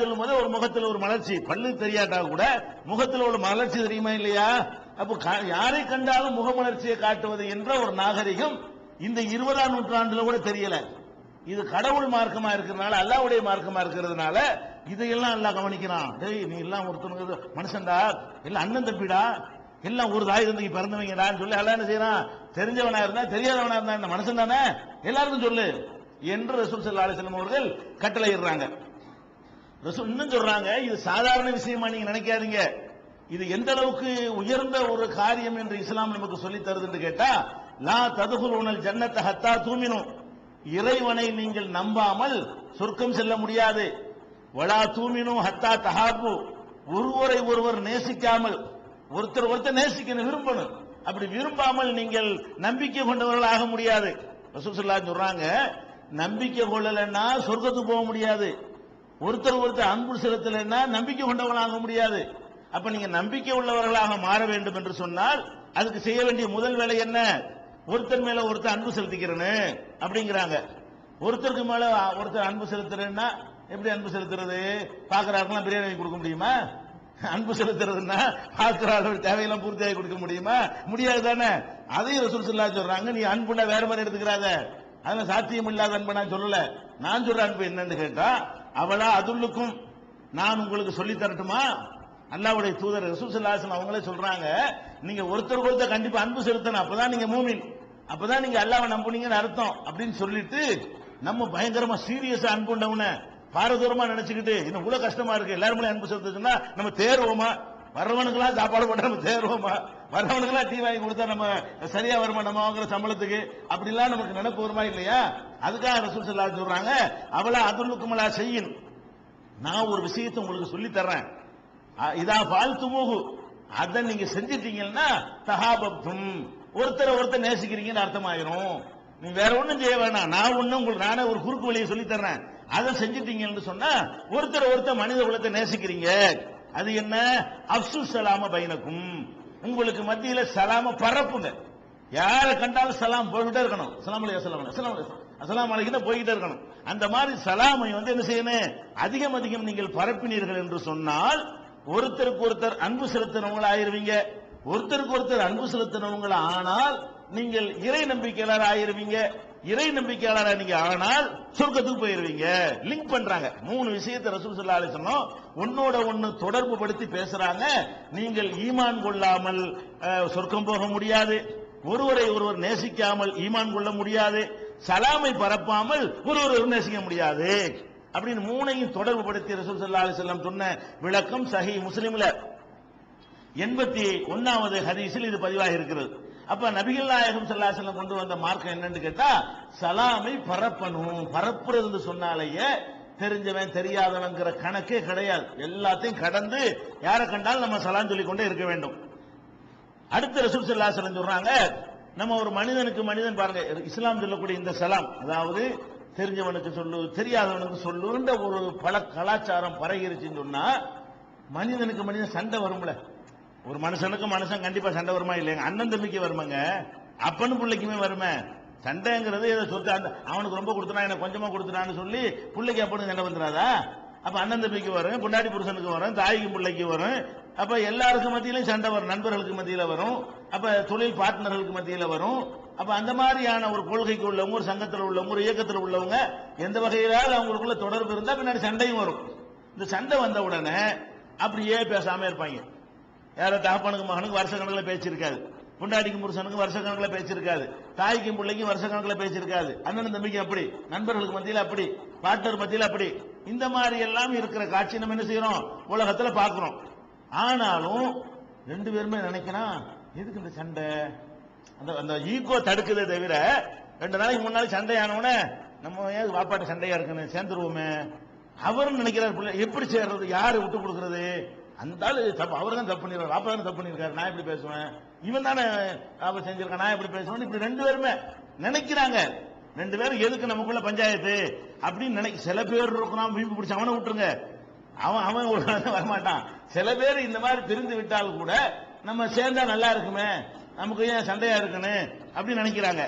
சொல்லும் போது ஒரு முகத்துல ஒரு மலர்ச்சி. பல்லு தெரியாட்டா கூட முகத்துல ஒரு மலர்ச்சி தெரியுமா இல்லையா? அப்ப யாரை கண்டாலும் முகமலர்ச்சியை காட்டுவது என்ற ஒரு நாகரிகம் இந்த இருபதாம் நூற்றாண்டுல கூட தெரியல. இது கடவுள் மார்க்கமா இருக்கிறதுனால அல்லாவுடைய மார்க்கமா இருக்கிறதுனால இதையெல்லாம் எல்லாம் கவனிக்கிறான். டேய் நீ எல்லாம் ஒருத்தனுக்கு மனுஷன்டா? எல்லாம் அண்ணன் தம்பிடா? எல்லாம் ஒரு தாய் தந்தைக்கு பிறந்தவங்கடான்னு சொல்லி எல்லாம் என்ன செய்யறான்? தெரிஞ்சவனா இருந்தா தெரியாதவனா இருந்தா இந்த மனுஷன் தானே எல்லாருக்கும் சொல்லு என்று ரசூல் ஸல்லல்லாஹு அலைஹி அவர்கள் கட்டளையிடுறாங்க. இன்னும் சொல்றாங்க இது சாதாரண விஷயமா நீங்க நினைக்காதீங்க. இது எந்த அளவுக்கு உயர்ந்த ஒரு காரியம் என்று இஸ்லாம் நமக்கு சொல்லி தருதுன்னு கேட்டா லா ததுகுல் ஜன்னத்தை ஹத்தா தூமினும் இறைவனை நீங்கள் நம்பாமல் சொர்க்கம் செல்ல முடியாது. வலா தூமினும் ஹத்தா தஹாபு. ஒருவரை ஒருவர் நேசிக்காமல் ஒருத்தர் ஒருத்தர் நேசிக்கணும் விரும்பணும். அப்படி விரும்பாமல் நீங்கள் நம்பிக்கை கொண்டவர்கள் ஆக முடியாது. சொல்றாங்க நம்பிக்கை கொள்ளலன்னா சொர்க்கத்துக்கு போக முடியாது. ஒருத்தர் ஒருத்தர் அன்பு செலுத்தலைன்னா நம்பிக்கை கொண்டவர்களாக முடியாது. அப்ப நீங்க நம்பிக்கை உள்ளவர்களாக மாற வேண்டும் என்று சொன்னால் அதுக்கு செய்ய வேண்டிய முதல் வேலை என்ன? ஒருத்தர் மேல ஒருத்தர் அன்பு செலுத்திக்கிறேன்னு அப்படிங்கிறாங்க. ஒருத்தருக்கு மேல ஒருத்தர் அன்பு செலுத்துறேன்னா எப்படி அன்பு செலுத்துறது? பாக்குறாருக்கெல்லாம் பிரியாணி கொடுக்க முடியுமா? அன்பு செலுத்துறதுன்னா பாக்குறாரு தேவையெல்லாம் பூர்த்தியாகி கொடுக்க முடியுமா? முடியாது தானே. அதையும் ரசூல் சொல்லா சொல்றாங்க. நீ அன்புனா வேற மாதிரி எடுத்துக்கிறாத. அதெல்லாம் சாத்தியம் இல்லாத அன்பு நான் சொல்லல. நான் சொல்ற அன்பு என்னன்னு கேட்டா அவளா அதுல்லுக்கும் நான் உங்களுக்கு சொல்லி தரட்டுமா? அல்லாவுடைய தூதர் ரசூசல்லாசன் அவங்களே சொல்றாங்க நீங்க ஒருத்தர் ஒருத்தர் கண்டிப்பா அன்பு செலுத்தணும் அப்பதான் நீங்க மூமின் அப்பதான் நீங்க அல்லாவை நம்புனீங்கன்னு அர்த்தம் அப்படின்னு சொல்லிட்டு நம்ம பயங்கரமா சீரியஸா அன்புண்டவன பாரதூரமா நினைச்சுக்கிட்டு இன்னும் இவ்வளவு கஷ்டமா இருக்கு எல்லாருமே அன்பு செலுத்துச்சுன்னா நம்ம தேர்வோமா? வர்றவனுக்கெல்லாம் சாப்பாடு போட்டு நம்ம சேருவோமா? வரவனுக்கெல்லாம் டீ வாங்கி கொடுத்தா நம்ம சரியா வருமா நம்ம வாங்குற சம்பளத்துக்கு? அப்படிலாம் நமக்கு நினைப்பு வருமா இல்லையா? அதுக்காக ரசூல் ஸல்லல்லாஹு சொல்றாங்க அவளா அதுல்லுக்குமலா செய்யும் நான் ஒரு விஷயத்தை உங்களுக்கு சொல்லி தர்றேன். இதா இதா மூகு அதை நீங்க செஞ்சிட்டீங்கன்னா தகாபப்தும் ஒருத்தரை ஒருத்தர் நேசிக்கிறீங்கன்னு அர்த்தமாயிரும். நீ வேற ஒன்றும் செய்ய வேணாம். நான் ஒன்றும் உங்களுக்கு நானே ஒரு குறுக்கு வழியை சொல்லித்தர்றேன் அதை செஞ்சிட்டீங்கன்னு சொன்னா ஒருத்தர் ஒருத்தர் மனித குலத்தை நேசிக்கிறீங்க. அது என்ன? அப்சு சலாம பைனக்கும். உங்களுக்கு மத்தியில சலாம பரப்புங்க. யாரை கண்டாலும் சலாம் போய்கிட்டே இருக்கணும். சலாம் அலையா சலாம் அஸ்லாம் அலைக்கும் அஸ்லாம் அலைக்கும் போய்கிட்டே இருக்கணும். அந்த மாதிரி சலாமை வந்து என்ன செய்யணும் அதிகம் அதிகம் நீங்கள் பரப்பினீர்கள் என்று சொன்னால் ஒருத்தருக்கு ஒருத்தர் அன்பு செலுத்தினவங்களா ஆயிருவீங்க. ஒருத்தருக்கு ஒருத்தர் அன்பு செலுத்தினவங்களா ஆனால் நீங்கள் இறை நம்பிக்கையாளர் ஆயிருவீங்க. இறை நம்பிக்கையாளராக நீங்க ஆனால் சொர்க்கத்துக்கு போயிருவீங்க. லிங்க் பண்றாங்க. மூணு விஷயத்தை ரசூல் சொல்லா சொன்னோம் உன்னோட ஒன்னோட ஒன்னு தொடர்பு படுத்தி பேசுறாங்க. நீங்கள் ஈமான் கொள்ளாமல் சொர்க்கம் போக முடியாது. ஒருவரை ஒருவர் நேசிக்காமல் ஈமான் கொள்ள முடியாது. சலாமை பரப்பாமல் ஒருவர் நேசிக்க முடியாது. அப்படின்னு மூணையும் தொடர்பு படுத்தி ரசூல் சல்லா அலிசல்லாம் சொன்ன விளக்கம் சஹி முஸ்லிம்ல. எண்பத்தி ஒன்னாவது ஹதீஸில் இது பதிவாகி இருக்கிறது அப்ப நபிகள் நாயகம் ஸல்லல்லாஹு கொண்டு வந்த மார்க்கம் என்னன்னு கேட்டா சலாமை பரப்பணும். பரப்புறதுன்னு சொன்னாலேயே தெரிஞ்சவன் தெரியாதவங்கிற கணக்கே கிடையாது. எல்லாத்தையும் கடந்து யாரை கண்டாலும் நம்ம சலாம் சொல்லிக் கொண்டே இருக்க வேண்டும். அடுத்த ரசூல் ஸல்லல்லாஹு அலைஹி சொல்றாங்க நம்ம ஒரு மனிதனுக்கு மனிதன் பாருங்க இஸ்லாம் சொல்லக்கூடிய இந்த சலாம் அதாவது தெரிஞ்சவனுக்கு சொல்லு தெரியாதவனுக்கு சொல்லுன்ற ஒரு பல கலாச்சாரம் பரகிருச்சுன்னு சொன்னா மனிதனுக்கு மனிதன் சண்டை வரும்ல. ஒரு மனுஷனுக்கு மனுஷன் கண்டிப்பா சண்டை வருமா இல்லைங்க அண்ணன் தம்பிக்கு வருமாங்க. அப்பனு பிள்ளைக்குமே வருமே. சண்டைங்கிறது ஏதோ சொத்து அந்த அவனுக்கு ரொம்ப கொடுத்தனா எனக்கு கொஞ்சமா கொடுத்துனான்னு சொல்லி பிள்ளைக்கு அப்பனுக்கு சண்டை வந்துடாதா? அப்ப அண்ணன் தம்பிக்கு வரும் பொண்டாடி புருஷனுக்கு வரும் தாய்க்கு பிள்ளைக்கு வரும். அப்ப எல்லாருக்கும் மத்தியிலும் சண்டை வரும் நண்பர்களுக்கு மத்தியில வரும். அப்ப தொழில் பார்ட்னர்களுக்கு மத்தியில வரும். அப்ப அந்த மாதிரியான ஒரு கொள்கைக்கு உள்ளவங்க ஒரு சங்கத்தில் உள்ளவங்க ஒரு இயக்கத்தில் உள்ளவங்க எந்த வகையிலாவது அவங்களுக்குள்ள தொடர்பு இருந்தா பின்னாடி சண்டையும் வரும். இந்த சண்டை வந்த உடனே அப்படியே பேசாம இருப்பாங்க. யாரோ தகப்பனுக்கு மகனுக்கு வருஷ கணக்கில் பேச்சிருக்காது இருக்காது புண்டாடிக்கும் புருஷனுக்கு வருஷ கணக்கில் பேச்சிருக்காது தாய்க்கும் பிள்ளைக்கும் வருஷ கணக்கில் பேச்சிருக்காது அண்ணன் தம்பிக்கு அப்படி நண்பர்களுக்கு மத்தியில் அப்படி பாட்டர் மத்தியில் அப்படி. இந்த மாதிரி எல்லாம் இருக்கிற காட்சி நம்ம என்ன செய்யறோம்? உலகத்தில் பார்க்கிறோம். ஆனாலும் ரெண்டு பேருமே நினைக்கணும் எதுக்கு இந்த சண்டை? அந்த அந்த ஈகோ தடுக்குதே தவிர ரெண்டு நாளைக்கு மூணு சண்டை சண்டையானவுடனே நம்ம ஏன் வாப்பாட்ட சண்டையா இருக்குன்னு சேர்ந்துருவோமே? அவரும் நினைக்கிறார் பிள்ளை எப்படி சேர்றது? யாரு விட்டு கொடுக்கறது? அந்த ஆளு தப்பு அவர் தான் தப்பு பண்ணிருக்காரு அப்பா தான் தப்பு பண்ணிருக்காரு நான் எப்படி பேசுவேன்? இவன் தானே அவர் செஞ்சிருக்கான் நான் எப்படி பேசுவேன்? இப்படி ரெண்டு பேருமே நினைக்கிறாங்க. ரெண்டு பேரும் எதுக்கு நமக்குள்ள பஞ்சாயத்து? அப்படின்னு நினைக்க சில பேர் இருக்கிறான் வீம்பு பிடிச்ச அவனை விட்டுருங்க. அவன் அவன் ஒரு வரமாட்டான். சில பேர் இந்த மாதிரி பிரிந்து விட்டால் கூட நம்ம சேர்ந்தா நல்லா இருக்குமே நமக்கு ஏன் சண்டையா இருக்குன்னு அப்படின்னு நினைக்கிறாங்க.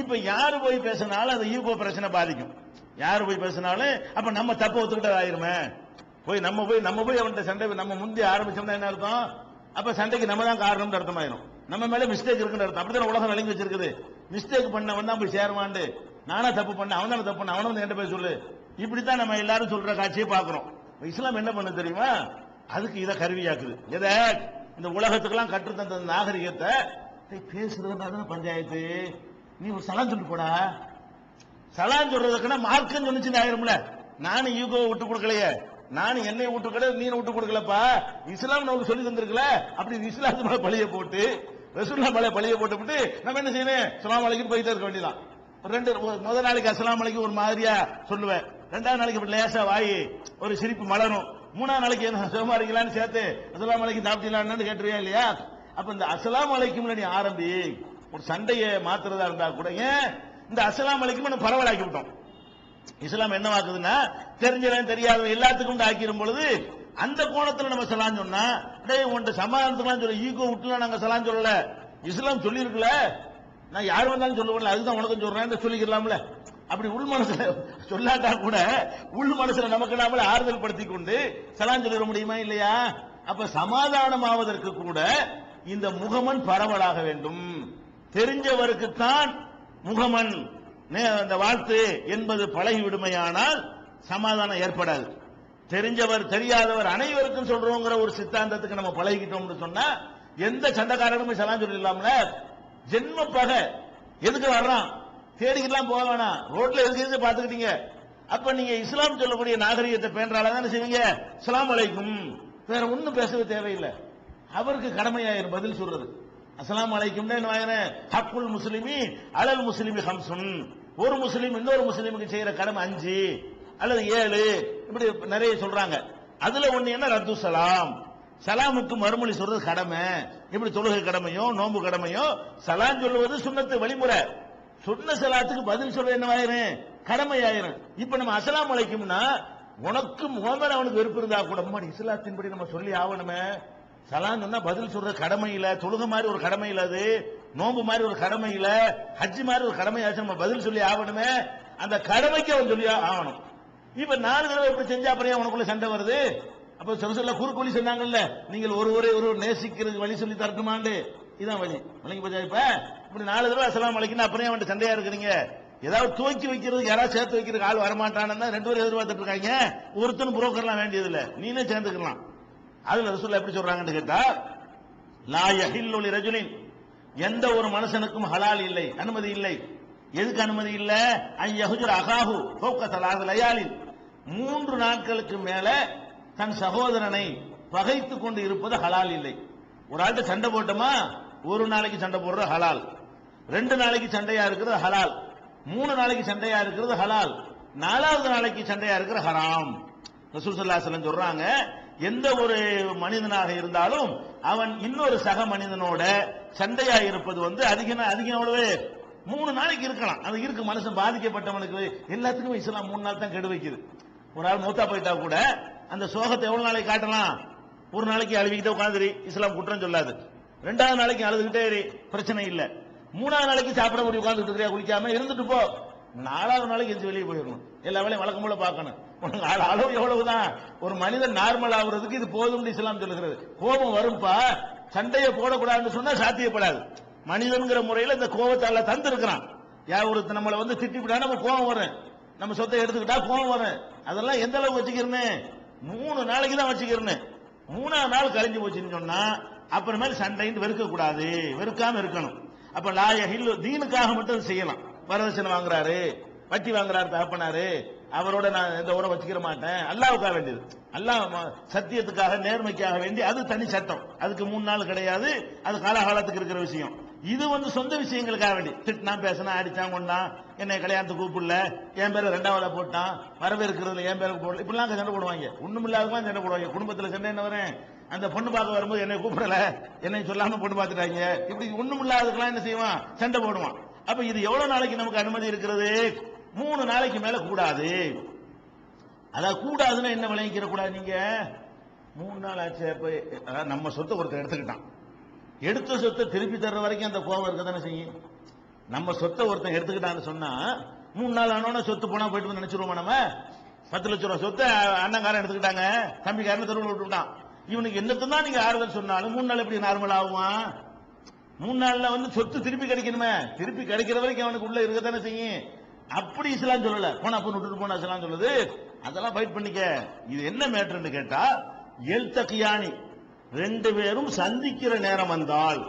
இப்ப யாரு போய் பேசினாலும் அந்த ஈகோ பிரச்சனை பாதிக்கும். யாரு போய் பேசினாலும் அப்ப நம்ம தப்பு ஒத்துக்கிட்டதாயிருமே. போய் நம்ம போய் நம்ம போய் அவன்கிட்ட சண்டை நம்ம முந்தி ஆரம்பிச்சோம்னா என்ன அர்த்தம்? அப்ப சண்டைக்கு நம்ம தான் காரணம்னு அர்த்தமாயிரும். நம்ம மேல மிஸ்டேக் இருக்குன்னு அர்த்தம். அப்படிதான் உலகம் விளங்கி வச்சிருக்குது. மிஸ்டேக் பண்ணவன் தான் போய் சேருவான்டு நானா தப்பு பண்ண அவன் தானே தப்பு பண்ண அவனும் வந்து என்கிட்ட போய் சொல்லு. இப்படித்தான் நம்ம எல்லாரும் சொல்ற காட்சியை பாக்குறோம் இஸ்லாம் என்ன பண்ணு தெரியுமா? அதுக்கு இதை கருவியாக்குது. எதை? இந்த உலகத்துக்கெல்லாம் கற்று தந்த நாகரிகத்தை பேசுறதுனால பேசுறதுன்னா பஞ்சாயத்து? நீ ஒரு சலான் சொல்லிட்டு போடா சலான் சொல்றதுக்குன்னா மார்க்கம் சொன்னிச்சு ஆயிரும்ல. நானும் யூகோவை விட்டு கொடுக்கலையே. நானும் என்னை விட்டு கிடையாது நீ விட்டு கொடுக்கலப்பா. இஸ்லாம் நமக்கு சொல்லி தந்திருக்கல. அப்படி இஸ்லாத்து மேல பழிய போட்டு ரசூல்லா மேல பழிய போட்டு விட்டு நம்ம என்ன செய்யணும்? சலாம் அலைக்கு போயிட்டே இருக்க வேண்டியதான் ஒரு ரெண்டு முதல் நாளைக்கு அஸ்லாம் அலைக்கு ஒரு மாதிரியா சொல்லுவேன். ரெண்டாவது நாளைக்கு இப்படி லேசா வாய் ஒரு சிரிப்பு மலரும் மூணாவது நாளைக்கு என்ன சுகமா இருக்கலான்னு சேர்த்து அஸ்லாம் அலைக்கு சாப்பிட்டீங்களான்னு கேட்டுருவியா இல்லையா? அப்ப இந்த அஸ்லாம் அலைக்கும் நீ ஆரம்பி ஒரு சண்டையை மாத்துறதா இருந்தா கூட ஏன்? இந்த அஸ்லாம் அலைக்கும் நம்ம பரவலாக்கி விட்டோம். இஸ்லாம் என்னவாக்குதுன்னா தெரிஞ்சவன் தெரியாதவன் எல்லாத்துக்கும் ஆக்கிரும் பொழுது அந்த கோணத்துல நம்ம சலான் சொன்னா அடே உன்கிட்ட சமாதானத்துலாம் சொல்ல ஈகோ விட்டுலாம் நாங்க சலான் சொல்லல. இஸ்லாம் சொல்லி நான் யார் வந்தாலும் சொல்லுவேன்ல அதுதான் உனக்கும் சொல்றேன் சொல்லிக்கலாம்ல. அப்படி உள் மனசுல சொல்லாட்டா கூட உள் மனசுல நமக்கு நாமளே ஆறுதல் படுத்தி கொண்டு சலான் சொல்லிட முடியுமா இல்லையா? அப்ப சமாதானம் ஆவதற்கு கூட இந்த முகமன் பரவலாக வேண்டும். தெரிஞ்சவருக்குத்தான் முகமன். அந்த வாழ்த்து என்பது பழகி விடுமையானால் சமாதானம் ஏற்படாது. தெரிஞ்சவர் தெரியாதவர் அனைவருக்கும் சொல்றோங்கிற ஒரு சித்தாந்தத்துக்கு நம்ம பழகிக்கிட்டோம்னு சொன்னா எந்த சண்டைக்காரனுமே சலாம் சொல்லிடலாம்ல? ஜென்ம பகை. எதுக்கு வர்றான்? தேடிக்கலாம் போக வேணாம். ரோட்ல எதுக்கு எதுக்கு பாத்துக்கிட்டீங்க அப்ப நீங்க இஸ்லாம் சொல்லக்கூடிய நாகரிகத்தை பேன்றால தானே செய்வீங்க? இஸ்லாம் அலைக்கும். வேற ஒண்ணும் பேசவே தேவையில்லை. அவருக்கு கடமையாயிரும் பதில் சொல்றது. அஸ்லாம் அலைக்கும்னா என்ன ஹக்குல் முஸ்லிமி அலல் முஸ்லிமி ஹம்சுன். ஒரு முஸ்லீம் இன்னொரு முஸ்லீமுக்கு செய்யற கடமை அஞ்சு அல்லது ஏழு இப்படி நிறைய சொல்றாங்க. அதுல ஒண்ணு என்ன? ரத்து சலாம். சலாமுக்கு மறுமொழி சொல்றது கடமை. இப்படி தொழுகை கடமையும் நோன்பு கடமையும் சலாம் சொல்லுவது சுண்ணத்து வழிமுறை. சொன்ன சலாத்துக்கு பதில் சொல்றது என்னவாயிரும்? கடமை ஆயிரும் இப்ப நம்ம அசலாம் அழைக்கும்னா உனக்கு முகமது அவனுக்கு வெறுப்பு இருந்தா கூட அம்மா இஸ்லாத்தின்படி நம்ம சொல்லி ஆகணுமே. சலாம் சொன்னா பதில் சொல்ற கடமை இல்ல தொழுக மாதிரி ஒரு கடமை இல்ல நோம்பு மாதிரி ஒரு கடமை இல்ல ஹஜ் மாதிரி ஒரு கடமையாச்சும் நம்ம பதில் சொல்லி ஆகணுமே அந்த கடமைக்கு அவன் சொல்லி ஆகணும். இப்ப நாலு தடவை இப்படி செஞ்சா அப்புறம் ஏன் உனக்குள்ள சண்டை வருது? அப்ப சொல்ல குறுக்கொலி சொன்னாங்கல்ல நீங்கள் ஒரு ஒரே ஒரு நேசிக்கிறது வழி சொல்லி தரட்டுமாண்டு. இதான் வழி. வழங்கி போச்சா இப்ப? இப்படி நாலு தடவை அசலாம் வலைக்குன்னு அப்புறம் அவன் சண்டையா இருக்கிறீங்க? ஏதாவது துவக்கி வைக்கிறது யாராவது சேர்த்து வைக்கிறதுக்கு ஆள் வரமாட்டான்னு ரெண்டு பேரும் எதிர்பார்த்துட்டு இருக்காங்க ஒருத்தன் புரோக்கர்லாம் வேண்டியது இல்ல நீனே சேர்ந்துக்கலாம். அதுல ரசூல் எப்படி சொல்றாங்கன்னு கேட்டா லா யஹில்லு லிரஜுலின் எந்த ஒரு மனுஷனுக்கும் ஹலால் இல்லை அனுமதி இல்லை. எதுக்கு அனுமதி இல்ல? அன் அகாஹு ஃபௌக ஸலாத் மூன்று நாட்களுக்கு மேல தன் சகோதரனை பகைத்து கொண்டு இருப்பது ஹலால் இல்லை. ஒரு ஆள்கிட்ட சண்டை போட்டோமா? ஒரு நாளைக்கு சண்டை போடுறது ஹலால். ரெண்டு நாளைக்கு சண்டையா இருக்கிறது ஹலால். மூணு நாளைக்கு சண்டையா இருக்கிறது ஹலால். நாலாவது நாளைக்கு சண்டையா இருக்கிற ஹராம். ரசூல் சொல்றாங்க எந்த ஒரு மனிதனாக இருந்தாலும் அவன் இன்னொரு சக மனிதனோட சண்டையா இருப்பது வந்து அதிகம் அதிகம் எவ்வளவு மூணு நாளைக்கு இருக்கலாம். அது இருக்கு மனுஷன் பாதிக்கப்பட்டவனுக்கு. எல்லாத்துக்கும் இஸ்லாம் மூணு நாள் தான் கெடு வைக்குது. ஒரு ஆள் மூத்தா போயிட்டா கூட அந்த சோகத்தை எவ்வளவு நாளைக்கு காட்டலாம்? ஒரு நாளைக்கு அழுவிக்கிட்டே உட்காந்துரு இஸ்லாம் குற்றம் சொல்லாது. ரெண்டாவது நாளைக்கு அழுதுகிட்டே பிரச்சனை இல்ல. மூணாவது நாளைக்கு சாப்பிட முடியும் உட்காந்துட்டு இருக்கிறியா? குளிக்காம இருந்துட்டு போ. நாலாவது நாளைக்கு எந்த வெளியே போயிடணும். எல்லா வேலையும் வழக்கம் போல பார்க்கணும். அளவு எவ்வளவுதான்? ஒரு மனிதன் நார்மல் ஆகுறதுக்கு இது போதும்னு இஸ்லாம் சொல்லுகிறது. கோபம் வரும்பா? சண்டையை போடக்கூடாதுன்னு சொன்னா சாத்தியப்படாது. மனிதன்கிற முறையில் இந்த கோபத்தை அல்ல தந்திருக்கிறான். யார் ஒருத்தர் நம்மளை வந்து திட்டிவிட்டா நம்ம கோபம் வரும். நம்ம சொத்தை எடுத்துக்கிட்டா கோபம் வரும். அதெல்லாம் எந்த அளவுக்கு வச்சுக்கிறேன்னு மூணு நாளைக்கு தான் வச்சுக்கிறேன்னு மூணாவது நாள் கழிஞ்சு போச்சுன்னு சொன்னா அப்புறமேல சண்டைன்னு வெறுக்க கூடாது வெறுக்காம இருக்கணும். அப்ப லாய ஹில்லு தீனுக்காக மட்டும் செய்யலாம். வரதட்சணை வாங்குறாரு. வட்டி வாங்குறாரு தகப்பனாரு. அவரோட நான் எந்த உறவு வச்சுக்கிற மாட்டேன். அல்லாவுக்காக வேண்டியது. அல்லாஹ் சத்தியத்துக்காக நேர்மைக்காக வேண்டி அது தனி சட்டம். அதுக்கு மூணு நாள் கிடையாது. அது காலகாலத்துக்கு இருக்கிற விஷயம். இது வந்து சொந்த விஷயங்களுக்காக வேண்டி. திட்டினா பேசினா அடிச்சான் கொண்டான் என்னை கல்யாணத்துக்கு கூப்பிடல. என் பேரை ரெண்டாவது போட்டான். வரவேற்கிறதுல என் பேருக்கு போடல. இப்படிலாம் சண்டை போடுவாங்க. ஒண்ணும் இல்லாதவங்க சண்டை போடுவாங்க. குடும்பத்தில் சண்டை என்ன வரேன் அந்த பொண்ணு பார்க்க வரும்போது என்னை கூப்பிடல. என்னை சொல்லாம பொண்ணு பார்த்துட்டாங்க. இப்படி ஒண்ணும் இல்லாததுக்கெல்லாம் என்ன செய்வான்? சண்டை போடுவான். அப்ப இது எவ்வளவு நாளைக்கு நமக்கு அனுமதி இருக்கிறது? மூணு நாளைக்கு மேல கூடாது. அதான் கூடாதுன்னா என்ன விளைவிக்கிற கூடாது நீங்க? மூணு நாள் ஆச்சு அப்ப நம்ம சொத்தை ஒருத்தர் எடுத்துக்கிட்டான். எடுத்த சொத்தை திருப்பி தர்ற வரைக்கும் அந்த கோபம் இருக்க தானே செய்யும்? நம்ம சொத்தை ஒருத்தன் எடுத்துக்கிட்டான்னு சொன்னா மூணு நாள் ஆனோட சொத்து போனா போயிட்டு வந்து நினைச்சிருவோமா நம்ம? பத்து லட்சம் ரூபா சொத்தை அண்ணங்காரன் எடுத்துக்கிட்டாங்க தம்பிக்காரன் தெருவில் விட்டுட்டான். இவனுக்கு என்னத்தான் நீங்க ஆறுதல் சொன்னாலும் மூணு நாள் எப்படி நார்மல் ஆகுமா மூணு நாள்ல வந்து சொத்து திருப்பி கிடைக்கணுமே. திருப்பி கிடைக்கிற வரைக்கும் அவனுக்கு உள்ள இருக்கத்தானே செய்யும்? அப்படி இஸ்லாம் சொல்லல. போனா அப்ப விட்டுட்டு போனா இஸ்லாம் சொல்லுது. அதெல்லாம் ஃபைட் பண்ணிக்க. இது என்ன மேட்டர்னு கேட்டா எல் தக்கியானி ரெண்டு பேரும் சந்திக்கிற நேரம் வந்தால்